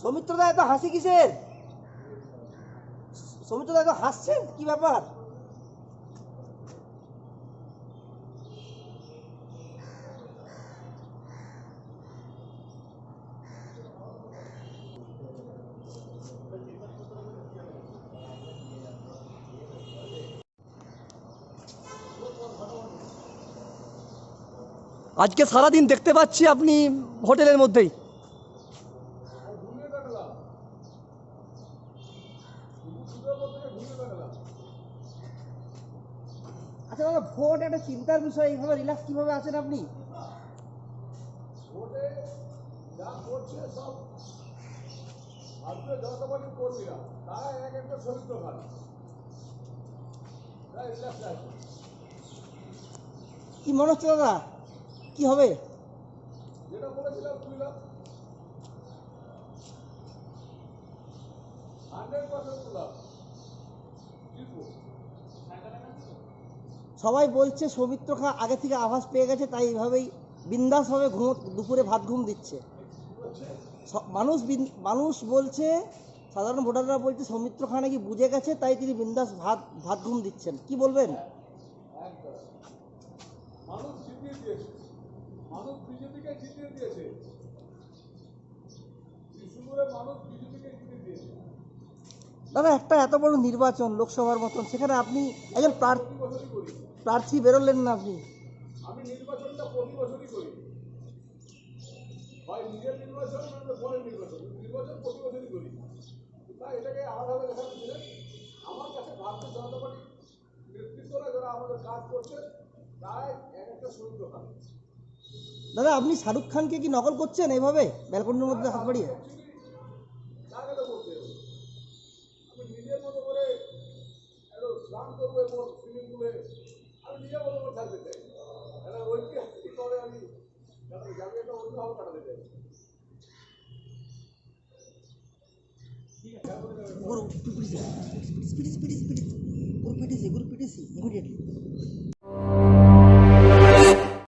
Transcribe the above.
সৌমিত্রদা এত হাসি কিসের? সৌমিত্রদা এত হাসছেন? কি ব্যাপার? আজকে সারাদিন দেখতে পাচ্ছি আপনি হোটেলের মধ্যেই। আচ্ছা দাদা ভোট একটা চিন্তার বিষয় এইভাবে রিল্যাক্স কীভাবে আছেন আপনি? ভোটে যা করছে সব ভারতীয় জনতা পার্টির কর্মীরা তারা এক একটা চরিত্র খান রিল্যাক্স কি মনে হচ্ছে দাদা? কি হবে? যেটা বলেছিলাম তুইলাম হান্ড্রেড পার্সেন্ট সবাই বলছে সৌমিত্র খা আগে থেকে আভাস পেয়ে গেছে তাই এইভাবেই বিন্দাসভাবে ঘুম দুপুরে ভাত ঘুম দিচ্ছে। মানুষ মানুষ বলছে সাধারণ ভোটাররা বলছে সৌমিত্র খা নাকি বুঝে গেছে তাই তিনি বিন্দাস ভাত ভাত ঘুম দিচ্ছেন। কি বলবেন? দাদা একটা এত বড় নির্বাচন লোকসভার মতন সেখানে আপনি একজন প্রার- প্রতি বছরই করি? প্রার্থী বেরোলেন না আপনি। আমি নির্বাচনটা প্রতি বছরই করি। হয় নিজের নির্বাচন পরের নির্বাচন। নির্বাচন প্রতি বছরই করি। এটাকে আলাদাভাবে দেখা যাচ্ছে আমার কাছে ভারতীয় জনতা পার্টির নেতৃত্বরা যারা আমাদের কাজ করছে এক একটা দাদা আপনি শাহরুখ খানকে কি নকল করছেন এইভাবে? ব্যালকনির মধ্যে হাত বাড়িয়ে। আমি নিজের মতো করে স্নান করব এবং সুইমিং পুলে আমি নিজের মতো করে থাকতে চাই এটা ঐতিহাসিকভাবে আমি যাবে একটা অন্যভাবে কাটাতে চাই গুরু পিটিসি পিটিসি পিটিসি পিটিসি গুরু পিটিসি গুরু পিটিসি ইমিডিয়েটলি